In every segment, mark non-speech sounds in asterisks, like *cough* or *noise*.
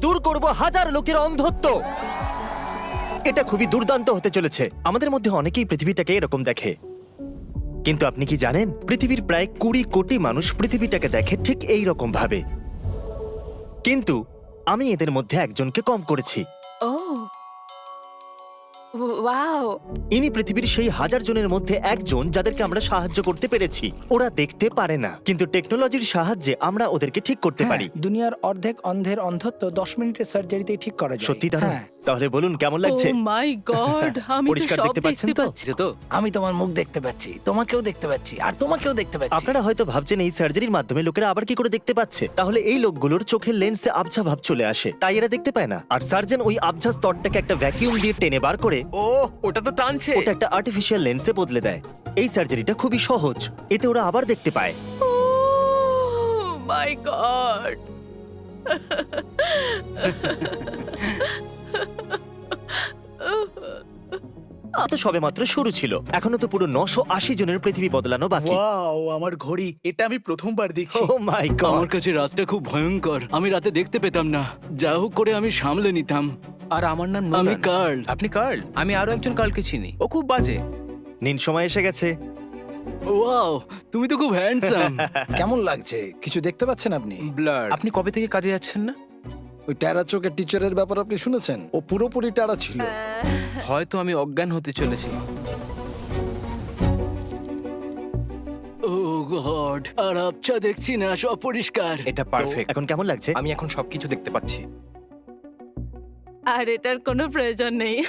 দূর করব হাজার লোকের অন্ধত্ব। এটা খুবই দুর্দান্ত হতে চলেছে। আমাদের মধ্যে অনেকেই পৃথিবীটাকে এরকম দেখে। কিন্তু আপনি কি জানেন, পৃথিবীর প্রায় কুড়ি কোটি মানুষ পৃথিবীটাকে দেখে ঠিক এই রকম ভাবে কিন্তু আমি এদের মধ্যে একজনকে কম করেছি। ওয়াও। ইনি পৃথিবীর সেই হাজার জনের মধ্যে একজন যাদেরকে আমরা সাহায্য করতে পেরেছি। ওরা দেখতে পারে না। কিন্তু টেকনোলজির সাহায্যে আমরা ওদেরকে ঠিক করতে পারি। হ্যাঁ, দুনিয়ার অর্ধেক অন্ধের অন্ধত্ব দশ মিনিটের সার্জারিতেই ঠিক করা যায়। সত্যি তারা হ্যাঁ, তাহলে বলুন কেমন ও লাগছে মাই গড আমি তো পরিষ্কার সব দেখতে পাচ্ছেন দেখতে তো? পাচ্ছি। তো আমি তোমার মুখ দেখতে পাচ্ছি তোমাকেও দেখতে পাচ্ছি আর তোমাকেও দেখতে পাচ্ছি। আপনারা হয়তো ভাবছেন এই সার্জারির মাধ্যমে লোকেরা আবার কি করে দেখতে পাচ্ছে। তাহলে এই লোকগুলোর চোখের লেন্সে আবঝা ভাব চলে আসে তাই এরা দেখতে পায় না। আর সার্জন ওই আবঝা স্তরটাকে একটা ভ্যাকিউম দিয়ে টেনে বার করে ও ওটা তো টানছে। ওটা একটা আর্টিফিশিয়াল লেন্সে বদলে দেয়। এই সার্জারিটা খুবই সহজ এতে ওরা আবার দেখতে পায়। ও মাই গড তো সবে মাত্র শুরু ছিল। এখনও তো পুরো নশো আশি জনের পৃথিবী বদলানো বাকি। ওয়াও আমার ঘড়ি। এটা আমি প্রথমবার দেখছি। ও মাই আমার কাছে রাতটা খুব ভয়ঙ্কর। আমি রাতে দেখতে পেতাম না। যা হোক করে আমি সামলে নিতাম। আর আমার নাম আমি নোলান। কার্ল। আপনি কার্ল? আমি আরও একজন কার্লকে চিনি। ও খুব বাজে। নিন সময় এসে গেছে। ওয়াও তুমি তো খুব হ্যান্ডসাম *laughs* কেমন লাগছে? কিছু দেখতে পাচ্ছেন আপনি? ব্লাড আপনি কবে থেকে কাজে যাচ্ছেন না? ওই টেরা চোখের টিচারের ব্যাপার আপনি শুনেছেন? ও পুরোপুরি টেরা ছিল। *laughs* হয়তো আমি অজ্ঞান হতে চলেছি। ও গড আর আবছা দেখছি না সব পরিষ্কার। এটা পারফেক্ট এখন কেমন লাগছে? আমি এখন সবকিছু দেখতে পাচ্ছি। আর এটার কোনো প্রয়োজন নেই। *laughs*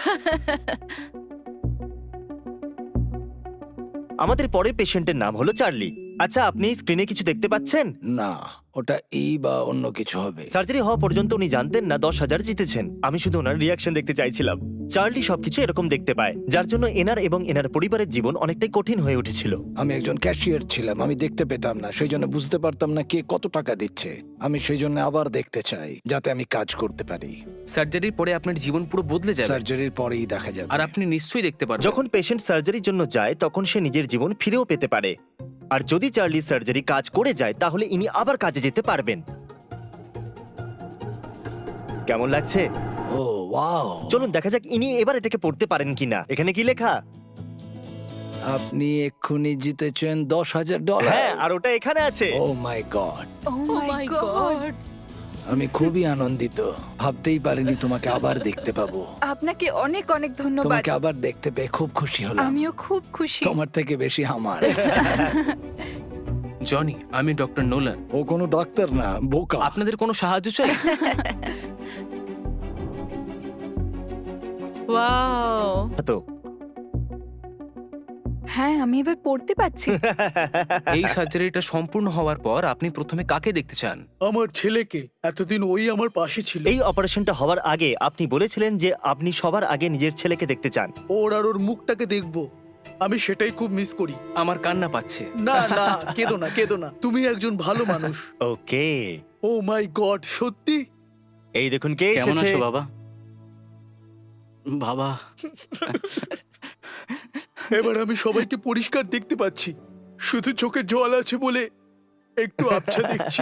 আমাদের পরের পেশেন্টের নাম হলো চার্লি। আচ্ছা আপনি স্ক্রিনে কিছু দেখতে পাচ্ছেন? না ওটা এই বা অন্য কিছু হবে। সার্জারি হওয়া পর্যন্ত উনি জানতেন না দশ হাজার জিতেছেন। আমি শুধু ওনার রিয়াকশন দেখতে চাইছিলাম। চার্লি সবকিছু এরকম দেখতে পায় যার জন্য এনার এবং এনার পরিবারের জীবন অনেকটাই কঠিন হয়ে উঠেছিল। আমি একজন ক্যাশিয়ার ছিলাম আমি দেখতে পেতাম না সেই জন্য বুঝতে পারতাম না কে কত টাকা দিচ্ছে। আমি সেই জন্য আবার দেখতে চাই যাতে আমি কাজ করতে পারি। সার্জারির পরে আপনার জীবন পুরো বদলে যাবে। সার্জারির পরেই দেখা যাবে। আর আপনি নিশ্চয়ই দেখতে পারবেন। যখন পেশেন্ট সার্জারির জন্য যায় তখন সে নিজের জীবন ফিরেও পেতে পারে। আর যদি চার্লি সার্জারি কাজ করে যায় তাহলে ইনি আবার কাজে যেতে পারবেন। কেমন লাগছে? Oh wow. চলুন দেখা যাক ইনি এবার এটাকে পড়তে পারেন কিনা। এখানে কি লেখা? আপনি এক্ষুনি জিতেছেন দশ হাজার ডলার। হ্যাঁ আর ওটা এখানে আছে। ও মাই গড ও মাই গড আমি খুবই আনন্দিত। ভাবতেই পারিনি তোমাকে আবার দেখতে পাবো। আপনাকে অনেক অনেক ধন্যবাদ। তোমাকে আবার দেখতে পেয়ে খুব খুশি হলাম। আমিও খুব খুশি। তোমার থেকে বেশি আমার। জনি আমি ডক্টর নোলান। ও কোনো ডাক্তার না বোকা। আপনাদের কোনো সাহায্য চাই? *laughs* ওয়াও। তো হ্যাঁ আমি এবার পড়তে পারছি। *laughs* এই সার্জারিটা সম্পূর্ণ হওয়ার পর আপনি প্রথমে কাকে দেখতে চান? আমার ছেলেকে। এতদিন ওই আমার পাশে ছিল। এই অপারেশনটা হওয়ার আগে আপনি বলেছিলেন যে আপনি সবার আগে নিজের ছেলেকে দেখতে চান। ওর আর ওর মুখটাকে দেখব। আমি সেটাই খুব মিস করি। আমার কান্না পাচ্ছে। না না কেঁদো না কেঁদো না। তুমি একজন ভালো মানুষ। ওকে। ও মাই গড সত্যি? এই দেখুন কে কেমন এসেছে। আছো বাবা? বাবা। *laughs* এবার আমি সবাইকে পরিষ্কার দেখতে পাচ্ছি। শুধু চোখে জল আছে বলে একটু আবছা দেখছি।